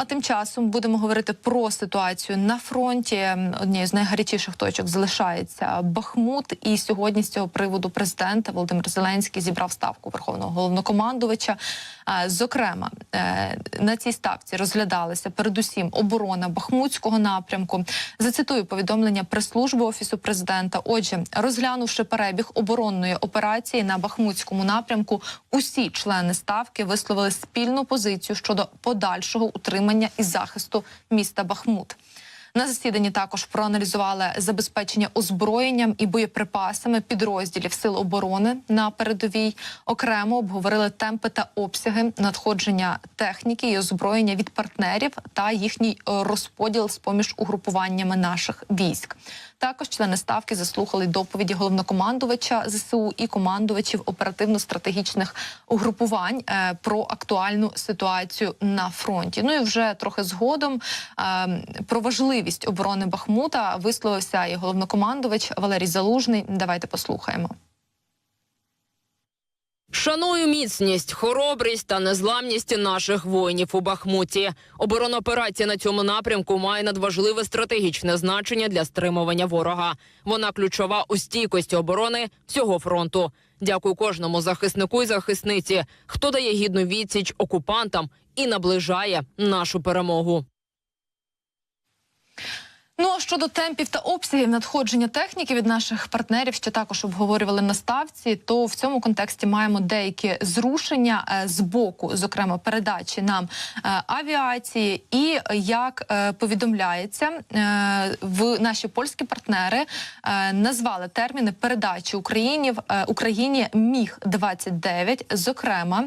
А тим часом будемо говорити про ситуацію на фронті. Однією з найгарячіших точок залишається Бахмут. І сьогодні з цього приводу президент Володимир Зеленський зібрав ставку верховного головнокомандувача. Е, Зокрема, е, на цій ставці розглядалася передусім оборона Бахмутського напрямку. Зацитую повідомлення прес-служби офісу президента. Отже, розглянувши перебіг оборонної операції на Бахмутському напрямку, усі члени ставки висловили спільну позицію щодо подальшого утримання і захисту міста Бахмут. На засіданні також проаналізували забезпечення озброєнням і боєприпасами підрозділів сил оборони на передовій. Окремо обговорили темпи та обсяги надходження техніки і озброєння від партнерів та їхній е, розподіл з поміж угрупуваннями наших військ. Також члени ставки заслухали доповіді головнокомандувача ЗСУ і командувачів оперативно-стратегічних угрупувань е, про актуальну ситуацію на фронті. Ну і вже трохи згодом е, про важливість оборони Бахмута висловився і головнокомандувач Валерій Залужний. Давайте послухаємо. Шаную міцність, хоробрість та незламність наших воїнів у Бахмуті. Оборонна операція на цьому напрямку має надважливе стратегічне значення для стримування ворога. Вона ключова у стійкості оборони всього фронту. Дякую кожному захиснику і захисниці, хто дає гідну відсіч окупантам і наближає нашу перемогу. Ну а щодо темпів та обсягів надходження техніки від наших партнерів, що також обговорювали на ставці, то в цьому контексті маємо деякі зрушення е, з боку, зокрема передачі нам е, авіації, і як е, повідомляється, в наші польські партнери назвали терміни передачі Україні е, Україні міг 29 зокрема.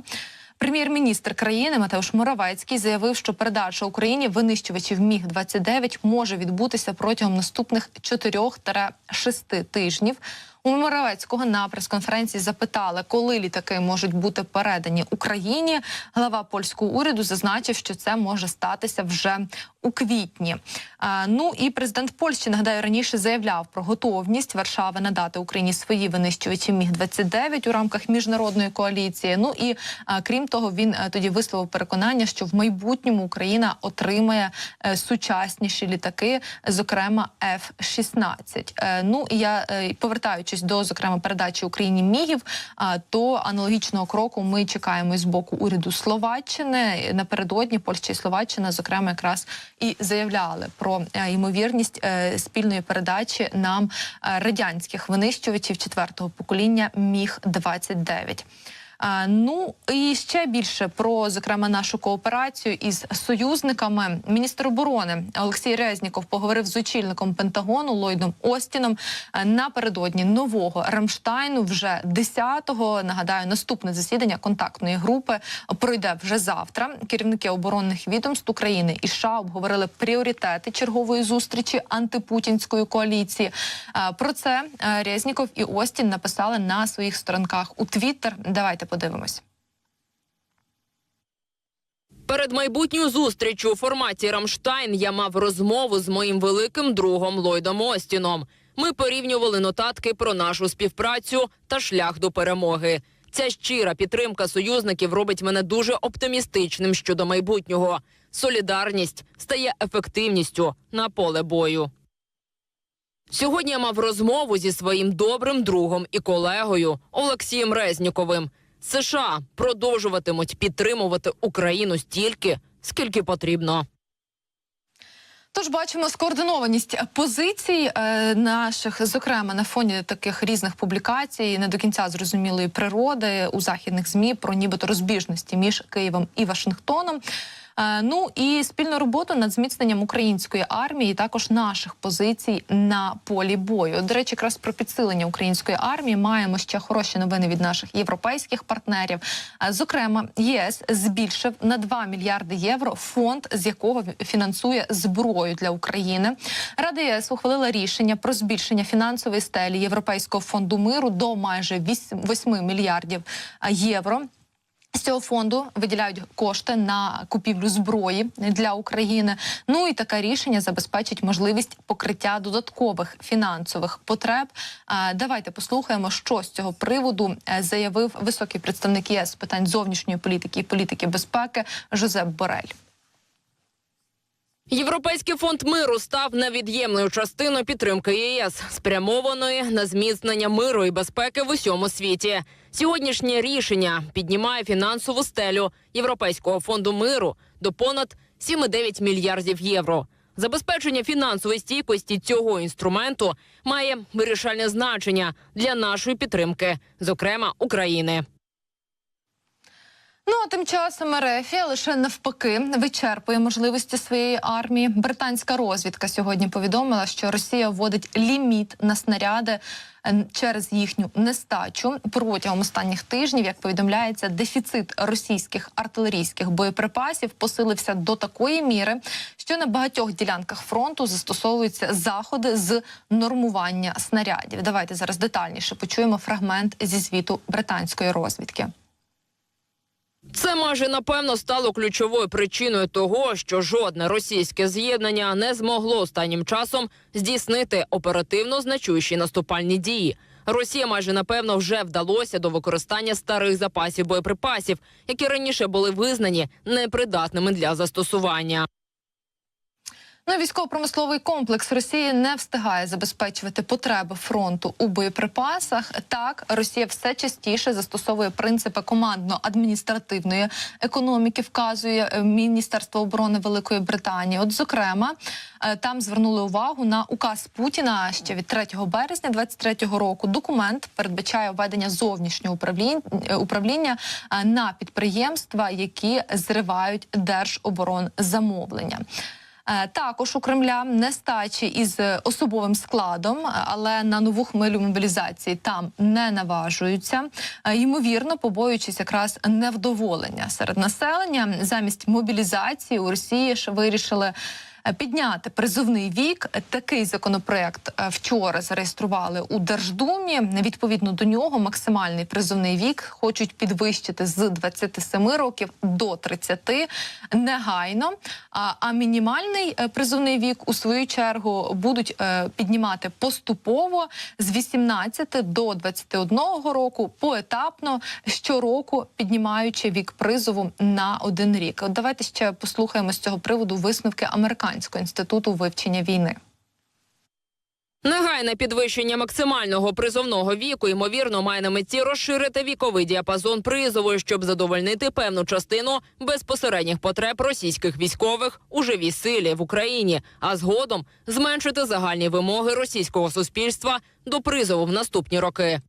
Прем'єр-міністр країни Матеуш Моравецький заявив, що передача Україні винищувачів міг 29 може відбутися протягом наступних 4-6 тижнів. У Моравецького на прес-конференції запитали, коли літаки можуть бути передані Україні. Глава польського уряду зазначив, що це може статися вже у квітні. А, ну і президент Польщі нагадаю раніше заявляв про готовність Варшави надати Україні свої винищувачі міг 29 у рамках міжнародної коаліції. Ну і а, крім того, він а, тоді висловив переконання, що в майбутньому Україна отримає е, сучасніші літаки, зокрема F-16. Е, ну і я е, повертаючись до зокрема передачі Україні мігів, а, то аналогічного кроку ми чекаємо з боку уряду Словаччини. Напередодні Польща і Словаччина, зокрема, якраз і заявляли про е, ймовірність е, спільної передачі нам е, радянських винищувачів четвертого покоління міг 29 а, Ну і ще більше про зокрема нашу кооперацію із союзниками. Міністр оборони Олексій Резніков поговорив з очільником Пентагону Ллойдом Остіном е, напередодні нового Рамштайну. Вже 10-го, Нагадаю, наступне засідання контактної групи пройде вже завтра. Керівники оборонних відомств України і США обговорили пріоритети чергової зустрічі антипутінської коаліції. Е, Про це е, Резніков і Остін написали на своїх сторонках у Твіттер. Давайте подивимось. Перед майбутньою зустрічю у форматі Рамштайн я мав розмову з моїм великим другом Ллойдом Остіном. Ми порівнювали нотатки про нашу співпрацю та шлях до перемоги. Ця щира підтримка союзників робить мене дуже оптимістичним щодо майбутнього. Солідарність стає ефективністю на поле бою. Сьогодні я мав розмову зі своїм добрим другом і колегою Олексієм Резніковим. США продовжуватимуть підтримувати Україну стільки, скільки потрібно. Тож бачимо скоординованість позицій е, наших, зокрема на фоні таких різних публікацій, не до кінця зрозумілої природи у західних змі про нібито розбіжності між Києвом і Вашингтоном. Е, ну і спільну роботу над зміцненням української армії, також наших позицій на полі бою. До речі, якраз про підсилення української армії маємо ще хороші новини від наших європейських партнерів. Е, Зокрема, ЄС збільшив на 2 мільярди євро фонд, з якого фінансує зброю для України. Рада ЄС ухвалила рішення про збільшення фінансової стелі Європейського фонду миру до майже 8 мільярдів е, євро. З цього фонду виділяють кошти на купівлю зброї для України. Ну і таке рішення забезпечить можливість покриття додаткових фінансових потреб. Давайте послухаємо, що з цього приводу е, заявив високий представник ЄС з питань зовнішньої політики і політики безпеки Жозеп Борель. Європейський фонд миру став невід'ємною частиною підтримки ЄС, спрямованої на зміцнення миру і безпеки в усьому світі. Сьогоднішнє рішення піднімає фінансову стелю Європейського фонду миру до понад 7,9 мільярдів євро. Забезпечення фінансової стійкості цього інструменту має вирішальне значення для нашої підтримки, зокрема України. Ну а тим часом Ерефія лише навпаки вичерпує можливості своєї армії. Британська розвідка сьогодні повідомила, що Росія вводить ліміт на снаряди е, через їхню нестачу. Протягом останніх тижнів, як повідомляється, дефіцит російських артилерійських боєприпасів посилився до такої міри, що на багатьох ділянках фронту застосовуються заходи з нормування снарядів. Давайте зараз детальніше почуємо фрагмент зі звіту британської розвідки. Це майже напевно стало ключовою причиною того, що жодне російське з'єднання не змогло останнім часом здійснити оперативно значущі наступальні дії. Росія майже напевно вже вдалося до використання старих запасів боєприпасів, які раніше були визнані непридатними для застосування. Ну, військово-промисловий комплекс Росії не встигає забезпечувати потреби фронту у боєприпасах. Так, Росія все частіше застосовує принципи командно-адміністративної економіки, вказує е, Міністерство оборони Великої Британії. От, зокрема, е, там звернули увагу на указ Путіна ще від 3 березня 23-го року. Документ передбачає введення зовнішнього управління, управління е, на підприємства, які зривають держоборонзамовлення. Е, Також у Кремля нестачі із особовим складом, е, але на нову хмилю мобілізації там не наважуються. Е, Ймовірно, побоюючись якраз невдоволення серед населення. Замість мобілізації у Росії ж вирішили. Е, Підняти призовний вік такий законопроект е, вчора зареєстрували у Держдумі. Відповідно до нього максимальний призовний вік хочуть підвищити з 27 років до 30 негайно. А, мінімальний е, призовний вік у свою чергу будуть піднімати поступово з 18 до 21 року, поетапно щороку піднімаючи вік призову на один рік. От давайте ще послухаємо з цього приводу висновки американського інституту вивчення війни. Негайне підвищення максимального призовного віку ймовірно має на меті розширити віковий діапазон призову, щоб задовольнити певну частину безпосередніх потреб російських військових у живій силі в Україні, а згодом зменшити загальні вимоги російського суспільства до призову в наступні роки.